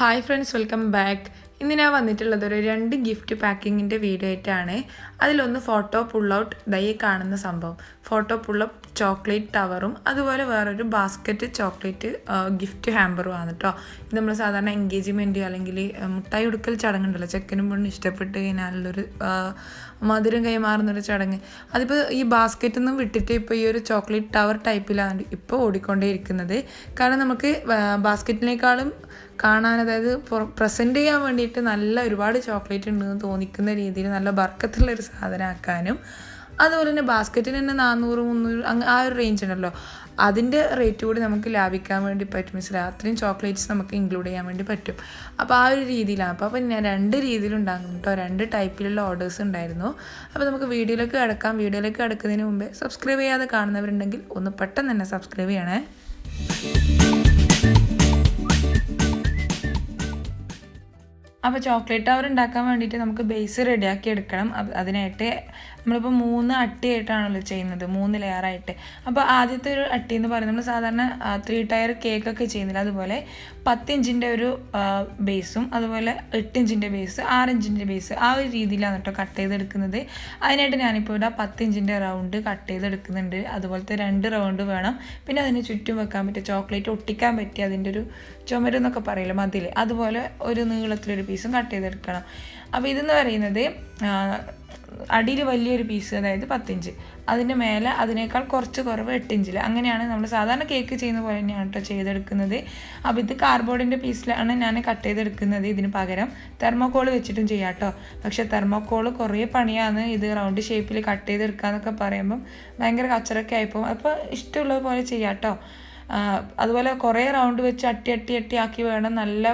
Hi friends welcome back ഇന്ന് ഞാൻ വന്നിട്ടുള്ളത് ഒരു രണ്ട് ഗിഫ്റ്റ് പാക്കിങ്ങിന്റെ വീഡിയോ ആയിട്ടാണ്. അതിലൊന്ന് ഫോട്ടോ പുൾ ഔട്ട് ദൈ കാണുന്ന സംഭവം. ഫോട്ടോ പുൾ ഔട്ട് ചോക്ലേറ്റ് ടവറും അതുപോലെ വേറൊരു ബാസ്ക്കറ്റ് ചോക്ലേറ്റ് ഗിഫ്റ്റ് ഹാമ്പറും ആണ് കേട്ടോ ഇത് നമ്മൾ സാധാരണ എൻഗേജ്മെന്റ് അല്ലെങ്കിൽ മുട്ടായി ഉടുക്കൽ ചടങ്ങുണ്ടല്ലോ ചെക്കനും പെണ്ണും ഇഷ്ടപ്പെട്ട് കഴിഞ്ഞാലുള്ളൊരു മധുരം കൈമാറുന്നൊരു ചടങ്ങ്. അതിപ്പോൾ ഈ ബാസ്ക്കറ്റിൽ നിന്നും വിട്ടിട്ട് ഇപ്പോൾ ഈ ഒരു ചോക്ലേറ്റ് ടവർ ടൈപ്പിലാണ് ഇപ്പോൾ ഓടിക്കൊണ്ടേയിരിക്കുന്നത്. കാരണം നമുക്ക് ബാസ്ക്കറ്റിനേക്കാളും കാണാൻ അതായത് പ്രസന്റ് ചെയ്യാൻ വേണ്ടിയിട്ട് നല്ല ഒരുപാട് ചോക്ലേറ്റ് ഉണ്ടെന്ന് തോന്നിക്കുന്ന രീതിയിൽ നല്ല ബർക്കത്തുള്ള ഒരു സാധനമാക്കാനും അതുപോലെ തന്നെ ബാസ്ക്കറ്റിന് തന്നെ നാനൂറ് മുന്നൂറ് ആ ഒരു റേഞ്ച് ഉണ്ടല്ലോ. അതിന്റെ റേറ്റ് കൂടി നമുക്ക് ലാഭിക്കാൻ വേണ്ടി പറ്റും. മീൻസ് രാത്രിയും ചോക്ലേറ്റ്സ് നമുക്ക് ഇൻക്ലൂഡ് ചെയ്യാൻ വേണ്ടി പറ്റും. അപ്പോൾ ആ ഒരു രീതിയിലാണ്. അപ്പോൾ അപ്പം ഞാൻ രണ്ട് രീതിയിലുണ്ടാകും കേട്ടോ രണ്ട് ടൈപ്പിലുള്ള ഓർഡേഴ്സ് ഉണ്ടായിരുന്നു. അപ്പോൾ നമുക്ക് വീഡിയോയിലേക്ക് കിടക്കാം. വീഡിയോയിലേക്ക് കിടക്കുന്നതിന് മുമ്പേ സബ്സ്ക്രൈബ് ചെയ്യാതെ കാണുന്നവരുണ്ടെങ്കിൽ ഒന്ന് പെട്ടെന്ന് തന്നെ സബ്സ്ക്രൈബ് ചെയ്യണേ. അപ്പോൾ ചോക്ലേറ്റ് ടവർ ഉണ്ടാക്കാൻ വേണ്ടിയിട്ട് നമുക്ക് ബേസ് റെഡിയാക്കി എടുക്കണം. അത് അതിനായിട്ട് നമ്മളിപ്പോൾ മൂന്ന് അട്ടിയായിട്ടാണല്ലോ ചെയ്യുന്നത്. മൂന്ന് ലെയർ ആയിട്ട്. അപ്പോൾ ആദ്യത്തെ ഒരു അട്ടി എന്ന് പറയുന്നത് നമ്മൾ സാധാരണ ത്രീ ടയർ കേക്കൊക്കെ ചെയ്യുന്നില്ല. അതുപോലെ പത്ത് ഇഞ്ചിന്റെ ഒരു ബേസും അതുപോലെ എട്ട് ഇഞ്ചിന്റെ ബേസ് ആറ് ഇഞ്ചിന്റെ ബേസ് ആ ഒരു രീതിയിലാണ് കേട്ടോ കട്ട് ചെയ്തെടുക്കുന്നത്. അതിനായിട്ട് ഞാനിപ്പോൾ ഇവിടെ പത്ത് ഇഞ്ചിന്റെ റൗണ്ട് കട്ട് ചെയ്തെടുക്കുന്നുണ്ട്. അതുപോലത്തെ രണ്ട് റൗണ്ട് വേണം. പിന്നെ അതിന് ചുറ്റും വെക്കാൻ പറ്റിയ ചോക്ലേറ്റ് ഒട്ടിക്കാൻ പറ്റിയ അതിന്റെ ഒരു ചുമരെന്നൊക്കെ പറയില്ല മതിൽ അതുപോലെ ഒരു നീളത്തിലൊരു പീസും കട്ട് ചെയ്തെടുക്കണം. അപ്പോൾ ഇതെന്ന് പറയുന്നത് അടിയിൽ വലിയൊരു പീസ് അതായത് പത്തിഞ്ച്. അതിന്റെ മേലെ അതിനേക്കാൾ കുറച്ച് കുറവ് എട്ടിഞ്ചിൽ അങ്ങനെയാണ് നമ്മൾ സാധാരണ കേക്ക് ചെയ്യുന്ന പോലെ തന്നെയാണ് കേട്ടോ ചെയ്തെടുക്കുന്നത്. അപ്പോൾ ഇത് കാർഡ്ബോർഡിന്റെ പീസിലാണ് ഞാൻ കട്ട് ചെയ്തെടുക്കുന്നത് ഇതിന് പകരം. തെർമോക്കോൾ വെച്ചിട്ടും ചെയ്യാം കേട്ടോ പക്ഷേ തെർമോക്കോൾ കുറേ പണിയാണ് ഇത് റൗണ്ട് ഷേപ്പിൽ കട്ട് ചെയ്തെടുക്കുക എന്നൊക്കെ പറയുമ്പം ഭയങ്കര കച്ചറൊക്കെ ആയിപ്പോൾ അപ്പോൾ ഇഷ്ടമുള്ളത് പോലെ ചെയ്യാം കേട്ടോ അതുപോലെ കുറേ റൗണ്ട് വെച്ച് അട്ടി അട്ടി അട്ടി ആക്കി വേണം നല്ല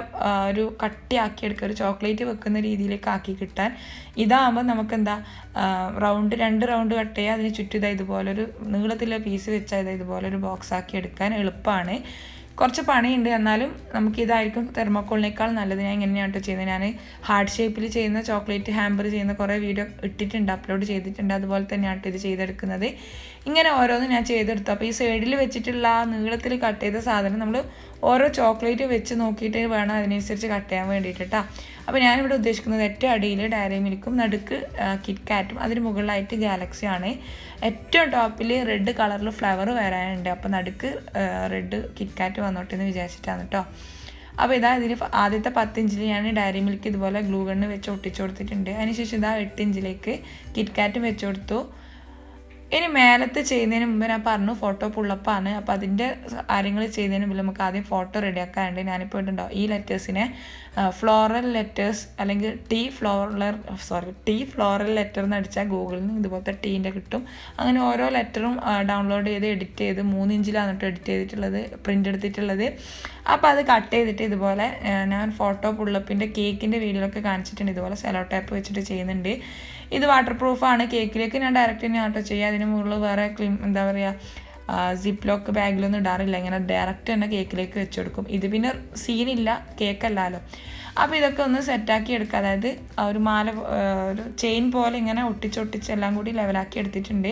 ഒരു കട്ടിയാക്കി എടുക്കുക ഒരു ചോക്ലേറ്റ് വെക്കുന്ന രീതിയിലേക്ക് ആക്കി കിട്ടാൻ. ഇതാകുമ്പോൾ നമുക്ക് എന്താ റൗണ്ട് രണ്ട് റൗണ്ട് കട്ട് ചെയ്യുക അതിന് ചുറ്റും ഇതാ ഇതുപോലെ ഒരു നീളത്തിലുള്ള പീസ് വെച്ചാൽ ഇതാ ഇതുപോലെ ഒരു ബോക്സ് ആക്കി എടുക്കാൻ എളുപ്പമാണ് കുറച്ച് പണിയുണ്ട് എന്നാലും നമുക്ക് ഇതായിരിക്കും തെർമോക്കോളിനേക്കാൾ നല്ലത്. ഞാൻ ഇങ്ങനെയാണ് കേട്ടോ ചെയ്യുന്നത്. ഞാൻ ഹാർഡ് ഷേപ്പിൽ ചെയ്യുന്ന ചോക്ലേറ്റ് ഹാമ്പർ ചെയ്യുന്ന കുറേ വീഡിയോ ഇട്ടിട്ടുണ്ട് അപ്ലോഡ് ചെയ്തിട്ടുണ്ട്. അതുപോലെ തന്നെയാണ് ഇത് ചെയ്തെടുക്കുന്നത്. ഇങ്ങനെ ഓരോന്ന് ഞാൻ ചെയ്തെടുത്തു. അപ്പോൾ ഈ സൈഡിൽ വെച്ചിട്ടുള്ള ആ നീളത്തിൽ കട്ട് ചെയ്ത സാധനം നമ്മൾ ഓരോ ചോക്ലേറ്റ് വെച്ച് നോക്കിയിട്ട് വേണം അതിനനുസരിച്ച് കട്ട് ചെയ്യാൻ വേണ്ടിയിട്ട് അപ്പോൾ ഞാനിവിടെ ഉദ്ദേശിക്കുന്നത് ഏറ്റവും അടിയിൽ ഡയറി മിൽക്കും നടുക്ക് കിറ്റ് കാറ്റും അതിന് മുകളിലായിട്ട് ഗാലക്സിയാണ് ഏറ്റവും ടോപ്പിൽ റെഡ് കളറിൽ ഫ്ലവർ വരാനുണ്ട്. അപ്പോൾ നടുക്ക് റെഡ് കിറ്റ് കാറ്റ് വന്നോട്ടെ എന്ന് വിചാരിച്ചിട്ടാണ് കേട്ടോ അപ്പോൾ ഇതാ ഇതിന് ആദ്യത്തെ പത്തിഞ്ചിൽ ഞാൻ ഡയറി മിൽക്ക് ഇതുപോലെ ഗ്ലൂ ഗണ്ണ് വെച്ച് ഒട്ടിച്ചു കൊടുത്തിട്ടുണ്ട്. അതിനുശേഷം ഇതാ എട്ട് ഇഞ്ചിലേക്ക് കിറ്റ് കാറ്റും വെച്ച് കൊടുത്തു. ഇനി മേലത്തെ ചെയ്യുന്നതിന് മുമ്പ് ഞാൻ പറഞ്ഞു ഫോട്ടോ പുള്ളപ്പാണ് അപ്പോൾ അതിന്റെ കാര്യങ്ങൾ ചെയ്യുന്നതിന് മുമ്പ് നമുക്ക് ആദ്യം ഫോട്ടോ റെഡിയാക്കാനുണ്ട് ഞാനിപ്പോൾ ഇട്ടുണ്ടോ ഈ ലെറ്റേഴ്സിനെ ഫ്ലോറൽ ലെറ്റേഴ്സ് അല്ലെങ്കിൽ T floral sorry T floral letter എന്ന് അടിച്ചാൽ ഗൂഗിളിൽ നിന്ന് ഇതുപോലത്തെ ടീന്റെ കിട്ടും. അങ്ങനെ ഓരോ ലെറ്ററും ഡൗൺലോഡ് ചെയ്ത് എഡിറ്റ് ചെയ്ത് മൂന്ന് ഇഞ്ചിലാണ് എഡിറ്റ് ചെയ്തിട്ടുള്ളത് പ്രിന്റ് എടുത്തിട്ടുള്ളത്. അപ്പോൾ അത് കട്ട് ചെയ്തിട്ട് ഇതുപോലെ ഞാൻ ഫോട്ടോ പുള്ളപ്പിന്റെ കേക്കിന്റെ വീഡിയോ ഒക്കെ കാണിച്ചിട്ടുണ്ട്. ഇതുപോലെ സെലോ ടൈപ്പ് വെച്ചിട്ട് ചെയ്യുന്നുണ്ട്. ഇത് വാട്ടർ പ്രൂഫാണ് കേക്കിലേക്ക് ഞാൻ ഡയറക്റ്റ് തന്നെ ആട്ടോ ചെയ്യുക അതിന് മുകളിൽ വേറെ ക്ലീൻ എന്താ പറയുക സിപ്പ് ലോക്ക് ബാഗിലൊന്നും ഇടാറില്ല. ഇങ്ങനെ ഡയറക്റ്റ് തന്നെ കേക്കിലേക്ക് വെച്ച് കൊടുക്കും. ഇത് പിന്നെ സീനില്ല കേക്കല്ലല്ലോ അപ്പോൾ ഇതൊക്കെ ഒന്ന് സെറ്റാക്കി എടുക്കുക. അതായത് ഒരു മാല ഒരു ചെയിൻ പോലെ ഇങ്ങനെ ഒട്ടിച്ചൊട്ടിച്ച് എല്ലാം കൂടി ലെവലാക്കി എടുത്തിട്ടുണ്ട്.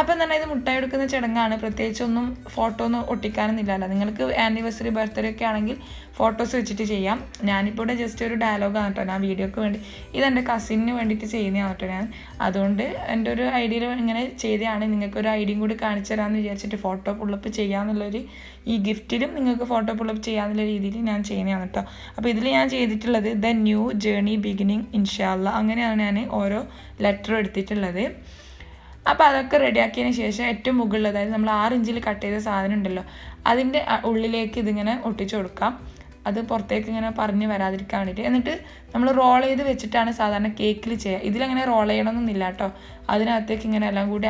അപ്പം തന്നെ ഇത് മുട്ടായി എടുക്കുന്ന ചടങ്ങാണ്. പ്രത്യേകിച്ച് ഒന്നും ഫോട്ടോ ഒന്നും ഒട്ടിക്കാനൊന്നുമില്ലല്ലോ നിങ്ങൾക്ക് ആനിവേഴ്സറി ബർത്ത്ഡേ ഒക്കെ ആണെങ്കിൽ ഫോട്ടോസ് വെച്ചിട്ട് ചെയ്യാം. ഞാനിപ്പോൾ ഇവിടെ ജസ്റ്റ് ഒരു ഡയലോഗാണ് കേട്ടോ. ഞാൻ വീഡിയോക്ക് വേണ്ടി ഇതെന്റെ കസിന് വേണ്ടിയിട്ട് ചെയ്യുന്നതാണ് കേട്ടോ ഞാൻ. അതുകൊണ്ട് എന്റെ ഒരു ഐഡിയയിൽ ഇങ്ങനെ ചെയ്തതാണ്. നിങ്ങൾക്ക് ഒരു ഐഡിയയും കൂടി കാണിച്ചു തരാമെന്ന് വിചാരിച്ചിട്ട് ഫോട്ടോ പുള്ളപ്പ് ചെയ്യാമെന്നുള്ളൊരു ഈ ഗിഫ്റ്റിലും നിങ്ങൾക്ക് ഫോട്ടോ പുള്ളപ്പ് ചെയ്യാമെന്നുള്ള രീതിയിൽ ഞാൻ ചെയ്യുന്നതാണ് കേട്ടോ. അപ്പോൾ ഇതിൽ ഞാൻ ചെയ്തിട്ടുള്ളത് ദ ന്യൂ ജേണി ബിഗിനിങ് ഇൻഷാല്ല അങ്ങനെയാണ് ഞാൻ ഓരോ ലെറ്ററും എടുത്തിട്ടുള്ളത്. അപ്പോൾ അതൊക്കെ റെഡിയാക്കിയതിന് ശേഷം ഏറ്റവും മുകളിൽ അതായത് നമ്മൾ ആറ് ഇഞ്ചിൽ കട്ട് ചെയ്ത സാധനം ഉണ്ടല്ലോ അതിന്റെ ഉള്ളിലേക്ക് ഇതിങ്ങനെ ഒട്ടിച്ചു കൊടുക്കാം. അത് പുറത്തേക്ക് ഇങ്ങനെ പറഞ്ഞ് വരാതിരിക്കാൻ വേണ്ടിയിട്ട്. എന്നിട്ട് നമ്മൾ റോൾ ചെയ്ത് വെച്ചിട്ടാണ് സാധാരണ കേക്കിൽ ചെയ്യുക. ഇതിലങ്ങനെ റോൾ ചെയ്യണമെന്നൊന്നുമില്ല കേട്ടോ. അതിനകത്തേക്ക് ഇങ്ങനെ എല്ലാം കൂടി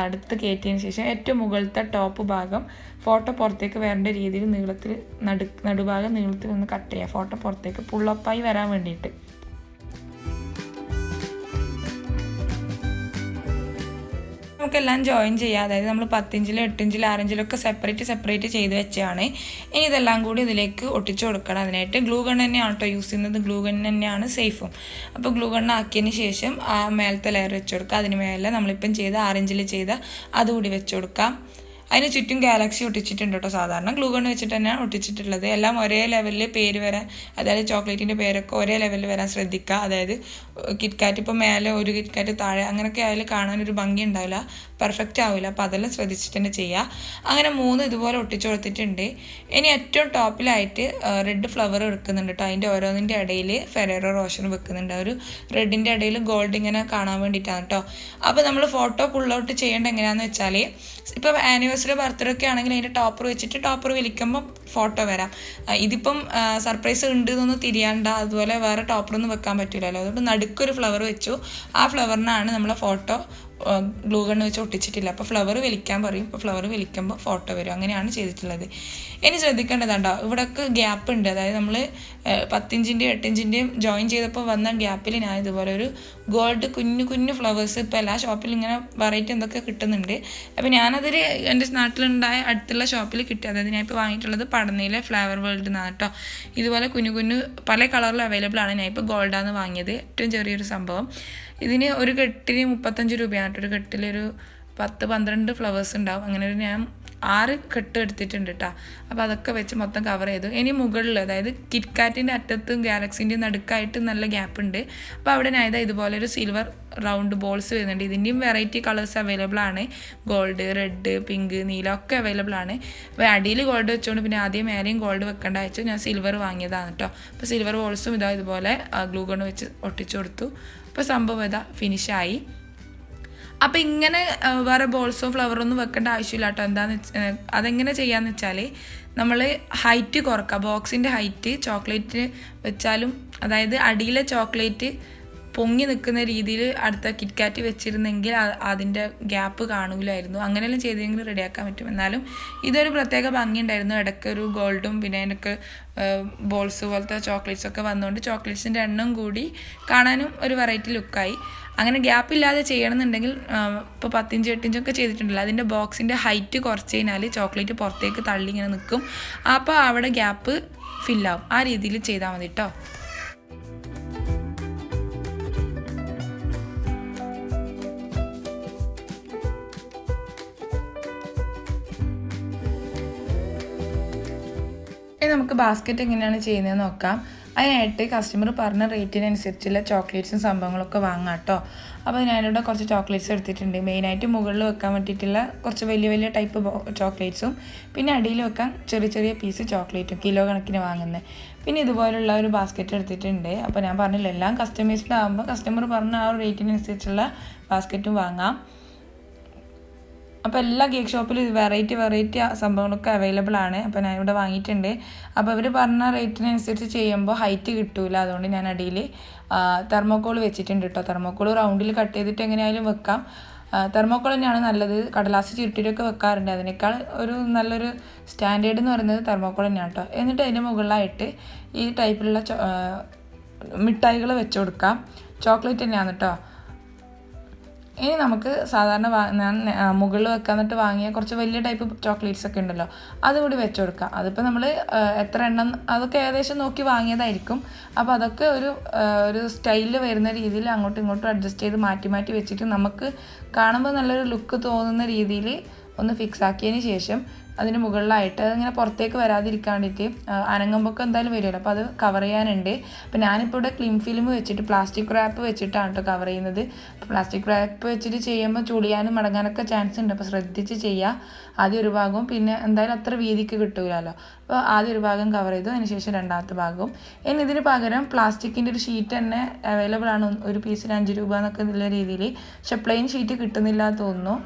അടുത്ത് കയറ്റിയതിന് ശേഷം ഏറ്റവും മുകളിലത്തെ ടോപ്പ് ഭാഗം ഫോട്ടോ പുറത്തേക്ക് വരേണ്ട രീതിയിൽ നീളത്തിൽ നടു നടുഭാഗം നീളത്തിൽ ഒന്ന് കട്ട് ചെയ്യുക. ഫോട്ടോ പുറത്തേക്ക് പുള്ളപ്പായി വരാൻ വേണ്ടിയിട്ട്. നമുക്കെല്ലാം ജോയിൻ ചെയ്യാം. അതായത് നമ്മൾ പത്തിഞ്ചിലും എട്ടിഞ്ചിലും ആറിഞ്ചിലൊക്കെ സെപ്പറേറ്റ് സെപ്പറേറ്റ് ചെയ്ത് വെച്ചാണ് ഇനി ഇതെല്ലാം കൂടി ഇതിലേക്ക് ഒട്ടിച്ചു കൊടുക്കണം അതിനായിട്ട്. ഗ്ലൂ ഗൺ തന്നെയാണ് കേട്ടോ യൂസ് ചെയ്യുന്നത്. ഗ്ലൂ ഗൺ തന്നെയാണ് സേഫും അപ്പോൾ ഗ്ലൂ ഗൺ ആക്കിയതിന് ശേഷം ആ മേലത്തെ ലെയർ വെച്ച് കൊടുക്കുക. അതിന് മേലെ നമ്മളിപ്പം ചെയ്ത ആറിഞ്ചിൽ ചെയ്ത അതുകൂടി വെച്ച് കൊടുക്കാം. അതിന് ചുറ്റും ഗാലക്സി ഒട്ടിച്ചിട്ടുണ്ട് കേട്ടോ. സാധാരണ ഗ്ലൂ ഗൺ വെച്ചിട്ട് തന്നെയാണ് ഒട്ടിച്ചിട്ടുള്ളത്. എല്ലാം ഒരേ ലെവലിൽ പേര് വരാൻ അതായത് ചോക്ലേറ്റിന്റെ പേരൊക്കെ ഒരേ ലെവലിൽ വരാൻ ശ്രദ്ധിക്കുക അതായത് കിറ്റ്കാറ്റ് ഇപ്പോൾ മേലെ ഒരു കിറ്റ്കാറ്റ് താഴെ അങ്ങനെയൊക്കെ ആയാലും കാണാനൊരു ഭംഗി ഉണ്ടാവില്ല. പെർഫെക്റ്റ് ആവില്ല അപ്പോൾ അതെല്ലാം ശ്രദ്ധിച്ചിട്ട് തന്നെ ചെയ്യുക അങ്ങനെ മൂന്ന് ഇതുപോലെ ഒട്ടിച്ചു കൊടുത്തിട്ടുണ്ട്. ഇനി ഏറ്റവും ടോപ്പിലായിട്ട് റെഡ് ഫ്ലവർ എടുക്കുന്നുണ്ട് കേട്ടോ അതിന്റെ ഓരോന്നിന്റെ ഇടയിൽ ഫെറേറോ റോഷൻ വെക്കുന്നുണ്ട്. ഒരു റെഡിന്റെ ഇടയിൽ ഗോൾഡ് ഇങ്ങനെ കാണാൻ വേണ്ടിയിട്ടാണ് കേട്ടോ അപ്പോൾ നമ്മൾ ഫോട്ടോ പുൾ ഔട്ട് ചെയ്യേണ്ട എങ്ങനെയാണെന്ന് വെച്ചാൽ ഇപ്പോൾ ആനിവേഴ്സറി ബർത്ത്ഡേ ഒക്കെ ആണെങ്കിൽ അതിന്റെ ടോപ്പർ വെച്ചിട്ട് ടോപ്പർ വിളിക്കുമ്പോൾ ഫോട്ടോ വരാം. ഇതിപ്പം സർപ്രൈസ് ഉണ്ട് എന്നൊന്നും തിരിയാണ്ട. അതുപോലെ വേറെ ടോപ്പറൊന്നും വെക്കാൻ പറ്റില്ലല്ലോ അതുകൊണ്ട് നടുക്കൊരു ഫ്ലവർ വെച്ചു. ആ ഫ്ലവറിനാണ് നമ്മളെ ഫോട്ടോ ഗ്ലൂ ഗണ്ണ് വെച്ച് ഒട്ടിച്ചിട്ടില്ല. അപ്പോൾ ഫ്ലവർ വലിക്കാൻ പറയും. അപ്പോൾ ഫ്ലവർ വലിക്കുമ്പോൾ ഫോട്ടോ വരും. അങ്ങനെയാണ് ചെയ്തിട്ടുള്ളത്. ഇനി ശ്രദ്ധിക്കേണ്ടതാണ്ടോ? ഇവിടെയൊക്കെ ഗ്യാപ്പ് ഉണ്ട്. അതായത് നമ്മൾ പത്തിഞ്ചിന്റെയും എട്ടിഞ്ചിന്റെയും ജോയിൻ ചെയ്തപ്പോൾ വന്ന ഗ്യാപ്പിൽ ഞാൻ ഇതുപോലെ ഒരു ഗോൾഡ് കുഞ്ഞു കുഞ്ഞു ഫ്ലവേഴ്സ് ഇപ്പോൾ എല്ലാ ഷോപ്പിൽ ഇങ്ങനെ വെറൈറ്റി എന്തൊക്കെ കിട്ടുന്നുണ്ട്. അപ്പോൾ ഞാനതിൽ എന്റെ നാട്ടിലുണ്ടായ അടുത്തുള്ള ഷോപ്പിൽ കിട്ടി. അതായത് ഞാൻ ഇപ്പോൾ വാങ്ങിയിട്ടുള്ളത് പടനയിലെ ഫ്ലവർ വേൾഡ് നിന്നാണ് കേട്ടോ ഇതുപോലെ കുഞ്ഞു കുഞ്ഞു പല കളറിൽ അവൈലബിൾ ആണ്. ഞാൻ ഇപ്പോൾ ഗോൾഡാണ് വാങ്ങിയത്. ഏറ്റവും ചെറിയൊരു സംഭവം. ഇതിന് ഒരു കെട്ടിന് മുപ്പത്തഞ്ച് രൂപയാണ് കേട്ടോ. ഒരു കെട്ടിലൊരു പത്ത് പന്ത്രണ്ട് ഫ്ലവേഴ്സ് ഉണ്ടാവും. അങ്ങനെ ഒരു ഞാൻ ആറ് കെട്ട് എടുത്തിട്ടുണ്ട് കേട്ടോ അപ്പോൾ അതൊക്കെ വെച്ച് മൊത്തം കവർ ചെയ്തു. ഇനി മുകളിൽ അതായത് കിറ്റ്കാറ്റിന്റെ അറ്റത്തും ഗാലക്സിന്റെയും നടുക്കായിട്ട് നല്ല ഗ്യാപ്പ് ഉണ്ട്. അപ്പോൾ അവിടെ ഞാൻ ഇതാ ഇതുപോലെ ഒരു സിൽവർ റൗണ്ട് ബോൾസ് വരുന്നുണ്ട്. ഇതിന്റെയും വെറൈറ്റി കളേഴ്സ് അവൈലബിൾ ആണ്. ഗോൾഡ് റെഡ് പിങ്ക് നീല ഒക്കെ അവൈലബിൾ ആണ്. അപ്പോൾ അടിയിൽ ഗോൾഡ് വെച്ചുകൊണ്ട് പിന്നെ ആദ്യം മേലെയും ഗോൾഡ് വെക്കേണ്ട വെച്ചു. ഞാൻ സിൽവർ വാങ്ങിയതാണ് കേട്ടോ അപ്പോൾ സിൽവർ ബോൾസും ഇതാ ഇതുപോലെ ഗ്ലൂ കൊണ്ട് വെച്ച് ഒട്ടിച്ചു കൊടുത്തു. അപ്പോൾ സംഭവം ഇതാ ഫിനിഷായി അപ്പോൾ ഇങ്ങനെ വേറെ ബോൾസോ ഫ്ലവറോ ഒന്നും വെക്കേണ്ട ആവശ്യമില്ല കേട്ടോ. ഏ, അതെങ്ങനെ ചെയ്യാന്ന് വെച്ചാൽ നമ്മൾ ഹൈറ്റ് കുറക്കുക ബോക്സിന്റെ ഹൈറ്റ് ചോക്ലേറ്റ് വെച്ചാലും അതായത് അടിയിലെ ചോക്ലേറ്റ് പൊങ്ങി നിൽക്കുന്ന രീതിയിൽ അടുത്ത കിറ്റ്കാറ്റ് വെച്ചിരുന്നെങ്കിൽ അതിന്റെ ഗ്യാപ്പ് കാണൂലായിരുന്നു. അങ്ങനെയെല്ലാം ചെയ്തെങ്കിലും റെഡിയാക്കാൻ പറ്റും. എന്നാലും ഇതൊരു പ്രത്യേക ഭംഗി ഉണ്ടായിരുന്നു ഇടയ്ക്ക് ഒരു ഗോൾഡും പിന്നെ എനിക്ക് ബോൾസ് പോലത്തെ ചോക്ലേറ്റ്സ് ഒക്കെ വന്നുകൊണ്ട് ചോക്ലേറ്റ്സിന്റെ എണ്ണം കൂടി കാണാനും ഒരു വെറൈറ്റി ലുക്കായി അങ്ങനെ ഗ്യാപ്പ് ഇല്ലാതെ ചെയ്യണമെന്നുണ്ടെങ്കിൽ ഇപ്പോൾ പത്തിഞ്ച് എട്ടിഞ്ചൊക്കെ ചെയ്തിട്ടുണ്ടല്ലോ. അതിന്റെ ബോക്സിന്റെ ഹൈറ്റ് കുറച്ച് കഴിഞ്ഞാൽ ചോക്ലേറ്റ് പുറത്തേക്ക് തള്ളി ഇങ്ങനെ നിൽക്കും അപ്പോൾ അവിടെ ഗ്യാപ്പ് ഫില്ലാവും ആ രീതിയിൽ ചെയ്താൽ മതി കേട്ടോ ഇനി നമുക്ക് ബാസ്ക്കറ്റ് എങ്ങനെയാണ് ചെയ്യുന്നത് നോക്കാം. അതിനായിട്ട് കസ്റ്റമർ പറഞ്ഞ റേറ്റിനനുസരിച്ചുള്ള ചോക്ലേറ്റ്സും സംഭവങ്ങളൊക്കെ വാങ്ങാം കേട്ടോ. അപ്പോൾ ഞാനിവിടെ കുറച്ച് ചോക്ലേറ്റ്സ് എടുത്തിട്ടുണ്ട്. മെയിനായിട്ട് മുകളിൽ വെക്കാൻ വേണ്ടിയിട്ടുള്ള കുറച്ച് വലിയ വലിയ ടൈപ്പ് ചോക്ലേറ്റ്സും പിന്നെ അടിയിൽ വെക്കാൻ ചെറിയ ചെറിയ പീസ് ചോക്ലേറ്റും കിലോ കണക്കിന് വാങ്ങുന്നത് പിന്നെ ഇതുപോലുള്ള ഒരു ബാസ്ക്കറ്റ് എടുത്തിട്ടുണ്ട്. അപ്പോൾ ഞാൻ പറഞ്ഞില്ല എല്ലാം കസ്റ്റമൈസ്ഡ് ആകുമ്പോൾ കസ്റ്റമർ പറഞ്ഞ ആ ഒരു റേറ്റിനനുസരിച്ചുള്ള ബാസ്ക്കറ്റും വാങ്ങാം. അപ്പോൾ എല്ലാ കേക്ക് ഷോപ്പിലും വെറൈറ്റി വെറൈറ്റി സംഭവങ്ങളൊക്കെ അവൈലബിൾ ആണ്. അപ്പോൾ ഞാൻ ഇവിടെ വാങ്ങിയിട്ടുണ്ട്. അപ്പോൾ അവർ പറഞ്ഞ റേറ്റിനനുസരിച്ച് ചെയ്യുമ്പോൾ ഹൈറ്റ് കിട്ടൂല. അതുകൊണ്ട് ഞാൻ അടിയിൽ തെർമോക്കോൾ വെച്ചിട്ടുണ്ട് കേട്ടോ തെർമോക്കോൾ റൗണ്ടിൽ കട്ട് ചെയ്തിട്ട് എങ്ങനെയായാലും വെക്കാം. തെർമോക്കോൾ തന്നെയാണ് നല്ലത്. കടലാസ് ചുരുട്ടിയിട്ടൊക്കെ വെക്കാറുണ്ട്. അതിനേക്കാൾ ഒരു നല്ലൊരു സ്റ്റാൻഡേർഡ് എന്ന് പറയുന്നത് തെർമോക്കോൾ തന്നെയാണ് കേട്ടോ എന്നിട്ട് അതിന്റെ മുകളിലായിട്ട് ഈ ടൈപ്പിലുള്ള മിഠായികൾ വെച്ച് കൊടുക്കാം. ചോക്ലേറ്റ് തന്നെയാണ് കേട്ടോ ഇനി നമുക്ക് സാധാരണ ഞാൻ മുകളിൽ വെക്കാന്നിട്ട് വാങ്ങിയ കുറച്ച് വലിയ ടൈപ്പ് ചോക്ലേറ്റ്സ് ഒക്കെ ഉണ്ടല്ലോ അതുകൂടി വെച്ച് കൊടുക്കാം. അതിപ്പോൾ നമ്മൾ എത്ര എണ്ണം അതൊക്കെ ഏകദേശം നോക്കി വാങ്ങിയതായിരിക്കും. അപ്പോൾ അതൊക്കെ ഒരു ഒരു സ്റ്റൈലിൽ വരുന്ന രീതിയിൽ അങ്ങോട്ടും ഇങ്ങോട്ടും അഡ്ജസ്റ്റ് ചെയ്ത് മാറ്റി മാറ്റി വെച്ചിട്ട് നമുക്ക് കാണുമ്പോൾ നല്ലൊരു ലുക്ക് തോന്നുന്ന രീതിയിൽ ഒന്ന് ഫിക്സ് ആക്കിയതിന് ശേഷം അതിന് മുകളിലായിട്ട് ഇങ്ങനെ പുറത്തേക്ക് വരാതിരിക്കാൻ വേണ്ടിയിട്ട് അനങ്ങുമ്പോൾ എന്തായാലും വരുമല്ലോ അപ്പോൾ അത് കവർ ചെയ്യാനുണ്ട്. അപ്പോൾ ഞാനിപ്പോൾ ഇവിടെ ക്ലിം ഫിലിം വെച്ചിട്ട് പ്ലാസ്റ്റിക് റാപ്പ് വെച്ചിട്ടാണ് കേട്ടോ കവർ ചെയ്യുന്നത്. പ്ലാസ്റ്റിക് റാപ്പ് വെച്ചിട്ട് ചെയ്യുമ്പോൾ ചുളിയാനും മടങ്ങാനൊക്കെ ചാൻസ് ഉണ്ട്. അപ്പോൾ ശ്രദ്ധിച്ച് ചെയ്യുക ആദ്യം ഒരു ഭാഗവും പിന്നെ എന്തായാലും അത്ര വീതിക്ക് കിട്ടൂലല്ലോ. അപ്പോൾ ആദ്യം ഒരു ഭാഗം കവർ ചെയ്തു അതിന് ശേഷം രണ്ടാമത്തെ ഭാഗവും. ഇനി ഇതിന് പകരം പ്ലാസ്റ്റിക്കിന്റെ ഒരു ഷീറ്റ് തന്നെ അവൈലബിൾ ആണ്. ഒരു പീസിന് അഞ്ച് രൂപ എന്നൊക്കെ ഉള്ള രീതിയിൽ പക്ഷെ പ്ലെയിൻ ഷീറ്റ് കിട്ടുന്നില്ല തോന്നുന്നു.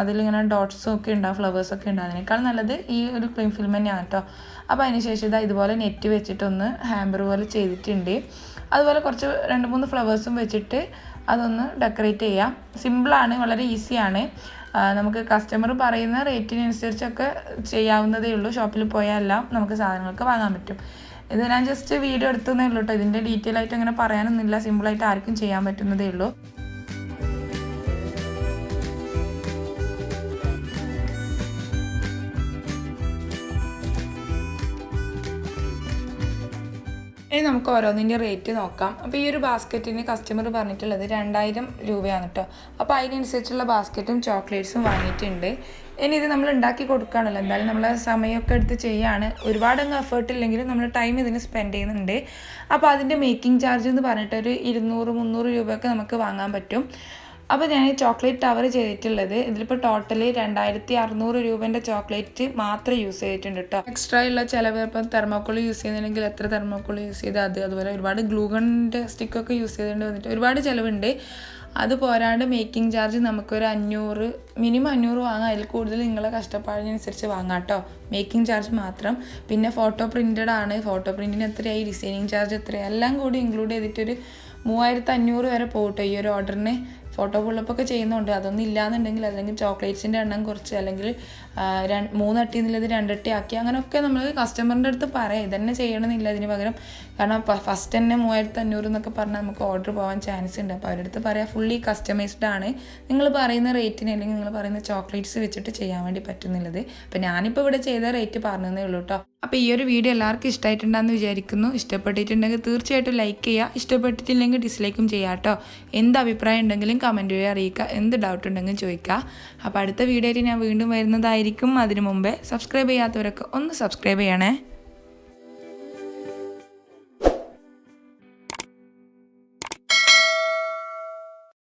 അതിലിങ്ങനെ ഡോട്ട്സും ഒക്കെ ഉണ്ടാവും ഫ്ലവേഴ്സൊക്കെ ഉണ്ടാവും അതിനേക്കാൾ നല്ലത് ഈ ഒരു ക്രീം ഫിലിം തന്നെയാണ് കേട്ടോ അപ്പോൾ അതിന് ശേഷം ഇതാ ഇതുപോലെ നെറ്റ് വെച്ചിട്ടൊന്ന് ഹാമ്പർ പോലെ ചെയ്തിട്ടുണ്ട്. അതുപോലെ കുറച്ച് രണ്ട് മൂന്ന് ഫ്ലവേഴ്സും വെച്ചിട്ട് അതൊന്ന് ഡെക്കറേറ്റ് ചെയ്യാം. സിമ്പിളാണ് വളരെ ഈസിയാണ് നമുക്ക് കസ്റ്റമർ പറയുന്ന റേറ്റിനനുസരിച്ചൊക്കെ ചെയ്യാവുന്നതേ ഉള്ളൂ. ഷോപ്പിൽ പോയാൽ നമുക്ക് സാധനങ്ങളൊക്കെ വാങ്ങാൻ പറ്റും. ഇത് ഞാൻ ജസ്റ്റ് വീഡിയോ എടുത്തതേ ഉള്ളൂ കേട്ടോ ഇതിന്റെ ഡീറ്റെയിൽ ആയിട്ട് അങ്ങനെ പറയാനൊന്നുമില്ല. സിമ്പിളായിട്ട് ആർക്കും ചെയ്യാൻ പറ്റുന്നതേ ഉള്ളൂ. ഇനി നമുക്ക് ഓരോന്നിന്റെ റേറ്റ് നോക്കാം. അപ്പോൾ ഈ ഒരു ബാസ്ക്കറ്റിന് കസ്റ്റമർ പറഞ്ഞിട്ടുള്ളത് രണ്ടായിരം രൂപയാണ് കേട്ടോ അപ്പോൾ അതിനനുസരിച്ചുള്ള ബാസ്ക്കറ്റും ചോക്ലേറ്റ്സും വാങ്ങിയിട്ടുണ്ട്. ഇനി ഇത് നമ്മൾ ഉണ്ടാക്കി കൊടുക്കുകയാണല്ലോ. എന്തായാലും നമ്മൾ സമയമൊക്കെ എടുത്ത് ചെയ്യാണ്. ഒരുപാടങ്ങ് എഫേർട്ട് ഇല്ലെങ്കിലും നമ്മൾ ടൈം ഇതിന് സ്പെൻഡ് ചെയ്യുന്നുണ്ട്. അപ്പോൾ അതിന്റെ മേക്കിംഗ് ചാർജ് എന്ന് പറഞ്ഞിട്ട് ഒരു ഇരുന്നൂറ് മുന്നൂറ് രൂപയൊക്കെ നമുക്ക് വാങ്ങാൻ പറ്റും. അപ്പോൾ ഞാൻ ഈ ചോക്ലേറ്റ് ടവർ ചെയ്തിട്ടുള്ളത് ഇതിലിപ്പോൾ ടോട്ടലി രണ്ടായിരത്തി അറുന്നൂറ് രൂപേന്റെ ചോക്ലേറ്റ് മാത്രം യൂസ് ചെയ്തിട്ടുണ്ട് കേട്ടോ എക്സ്ട്രാ ഉള്ള ചിലവ് ഇപ്പം തെർമോക്കോൾ യൂസ് ചെയ്യുന്നുണ്ടെങ്കിൽ എത്ര തെർമോക്കോൾ യൂസ് ചെയ്ത് അത് അതുപോലെ ഒരുപാട് ഗ്ലൂഗണിന്റെ സ്റ്റിക്കൊക്കെ യൂസ് ചെയ്തിട്ടുണ്ട് വന്നിട്ട് ഒരുപാട് ചിലവുണ്ട്. അത് പോരാണ്ട് മേക്കിംഗ് ചാർജ് നമുക്കൊരു അഞ്ഞൂറ് മിനിമം അഞ്ഞൂറ് വാങ്ങാം. അതിൽ കൂടുതൽ നിങ്ങളെ കഷ്ടപ്പാടിനനുസരിച്ച് വാങ്ങാം കേട്ടോ മേക്കിംഗ് ചാർജ് മാത്രം. പിന്നെ ഫോട്ടോ പ്രിന്റഡ് ആണ്. ഫോട്ടോ പ്രിന്റിന് എത്രയായി? ഡിസൈനിങ് ചാർജ് എത്രയായി? എല്ലാം കൂടി ഇൻക്ലൂഡ് ചെയ്തിട്ടൊരു മൂവായിരത്തി അഞ്ഞൂറ് വരെ പോകട്ടോ ഈ ഒരു ഓർഡറിന് ഫോട്ടോ പുള്ളപ്പൊക്കെ ചെയ്യുന്നുണ്ട്. അതൊന്നും ഇല്ലാന്നുണ്ടെങ്കിൽ അല്ലെങ്കിൽ ചോക്ലേറ്റ്സിന്റെ എണ്ണം കുറച്ച് അല്ലെങ്കിൽ മൂന്നട്ടി എന്നുള്ളത് രണ്ടട്ടി ആക്കി അങ്ങനെയൊക്കെ നമ്മൾ കസ്റ്റമറിന്റെ അടുത്ത് പറയാം. ഇതന്നെ ചെയ്യണമെന്നില്ല അതിന് പകരം. കാരണം ഫസ്റ്റ് തന്നെ മൂവായിരത്തി അഞ്ഞൂറ് എന്നൊക്കെ പറഞ്ഞാൽ നമുക്ക് ഓർഡർ പോകാൻ ചാൻസ് ഉണ്ട്. അപ്പോൾ അവരുടെ അടുത്ത് പറയാം ഫുള്ളി കസ്റ്റമൈസ്ഡ് ആണ്. നിങ്ങൾ പറയുന്ന റേറ്റിന് അല്ലെങ്കിൽ നിങ്ങൾ പറയുന്ന ചോക്ലേറ്റ്സ് വെച്ചിട്ട് ചെയ്യാൻ വേണ്ടി പറ്റുന്നുള്ളത്. അപ്പോൾ ഞാനിപ്പോൾ ഇവിടെ ചെയ്ത റേറ്റ് പറഞ്ഞതേ ഉള്ളൂ കേട്ടോ അപ്പോൾ ഈ ഒരു വീഡിയോ എല്ലാവർക്കും ഇഷ്ടമായിട്ടുണ്ടെന്ന് വിചാരിക്കുന്നു. ഇഷ്ടപ്പെട്ടിട്ടുണ്ടെങ്കിൽ തീർച്ചയായിട്ടും ലൈക്ക് ചെയ്യുക ഇഷ്ടപ്പെട്ടിട്ടില്ലെങ്കിൽ ഡിസ്ലൈക്കും ചെയ്യാം കേട്ടോ എന്ത് അഭിപ്രായം ഉണ്ടെങ്കിലും കമന്റ് വഴി അറിയിക്കുക എന്ത് ഡൗട്ട് ഉണ്ടെങ്കിലും ചോദിക്കുക അപ്പോൾ അടുത്ത വീഡിയോയിൽ ഞാൻ വീണ്ടും വരുന്നതായിരിക്കും. അതിനു മുമ്പേ സബ്സ്ക്രൈബ് ചെയ്യാത്തവരൊക്കെ ഒന്ന് സബ്സ്ക്രൈബ് ചെയ്യണേ.